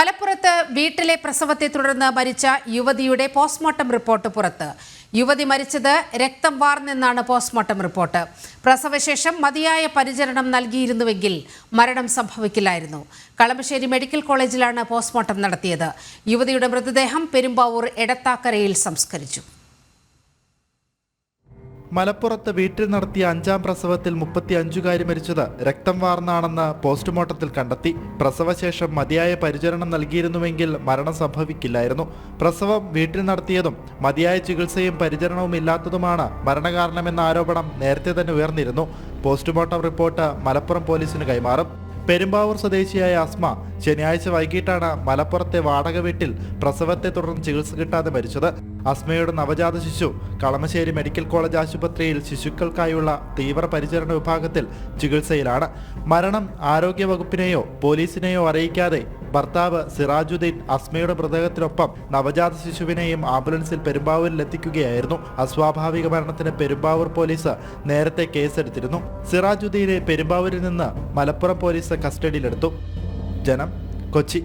മലപ്പുറത്ത് വീട്ടിലെ പ്രസവത്തെ തുടർന്ന് മരിച്ച യുവതിയുടെ പോസ്റ്റ്മോർട്ടം റിപ്പോർട്ട് പുറത്ത്. യുവതി മരിച്ചത് രക്തം വാർന്നെന്നാണ് പോസ്റ്റ്മോർട്ടം റിപ്പോർട്ട്. പ്രസവശേഷം മതിയായ പരിചരണം നൽകിയിരുന്നുവെങ്കിൽ മരണം സംഭവിക്കില്ലായിരുന്നു. കളമശ്ശേരി മെഡിക്കൽ കോളേജിലാണ് പോസ്റ്റ്മോർട്ടം നടത്തിയത്. യുവതിയുടെ മൃതദേഹം പെരുമ്പാവൂർ എടത്താക്കരയിൽ സംസ്കരിച്ചു. മലപ്പുറത്ത് വീട്ടിൽ നടത്തിയ അഞ്ചാം പ്രസവത്തിൽ മുപ്പത്തി അഞ്ചുകാരി മരിച്ചത് രക്തം വാർന്നാണെന്ന് പോസ്റ്റ്മോർട്ടത്തിൽ കണ്ടെത്തി. പ്രസവശേഷം മതിയായ പരിചരണം നൽകിയിരുന്നുവെങ്കിൽ മരണം സംഭവിക്കില്ലായിരുന്നു. പ്രസവം വീട്ടിൽ നടത്തിയതും മതിയായ ചികിത്സയും പരിചരണവും ഇല്ലാത്തതുമാണ് മരണകാരണമെന്ന ആരോപണം നേരത്തെ തന്നെ ഉയർന്നിരുന്നു. പോസ്റ്റ്മോർട്ടം റിപ്പോർട്ട് മലപ്പുറം പോലീസിന് കൈമാറും. പെരുമ്പാവൂർ സ്വദേശിയായ അസ്മ ശനിയാഴ്ച വൈകിട്ടാണ് മലപ്പുറത്തെ വാടക വീട്ടിൽ പ്രസവത്തെ തുടർന്ന് ചികിത്സ കിട്ടാതെ മരിച്ചത്. അസ്മയുടെ നവജാത ശിശു കളമശ്ശേരി മെഡിക്കൽ കോളേജ് ആശുപത്രിയിൽ ശിശുക്കൾക്കായുള്ള തീവ്രപരിചരണ വിഭാഗത്തിൽ ചികിത്സയിലാണ്. മരണം ആരോഗ്യ വകുപ്പിനെയോ പോലീസിനെയോ അറിയിക്കാതെ ഭർത്താവ് സിറാജുദ്ദീൻ അസ്മയുടെ മൃതദേഹത്തിനൊപ്പം നവജാത ശിശുവിനെയും ആംബുലൻസിൽ പെരുമ്പാവൂരിൽ എത്തിക്കുകയായിരുന്നു. അസ്വാഭാവിക മരണത്തിന് പെരുമ്പാവൂർ പോലീസ് നേരത്തെ കേസെടുത്തിരുന്നു. സിറാജുദ്ദീനെ പെരുമ്പാവൂരിൽ നിന്ന് മലപ്പുറം പോലീസ് കസ്റ്റഡിയിലെടുത്തു. ജനം കൊച്ചി.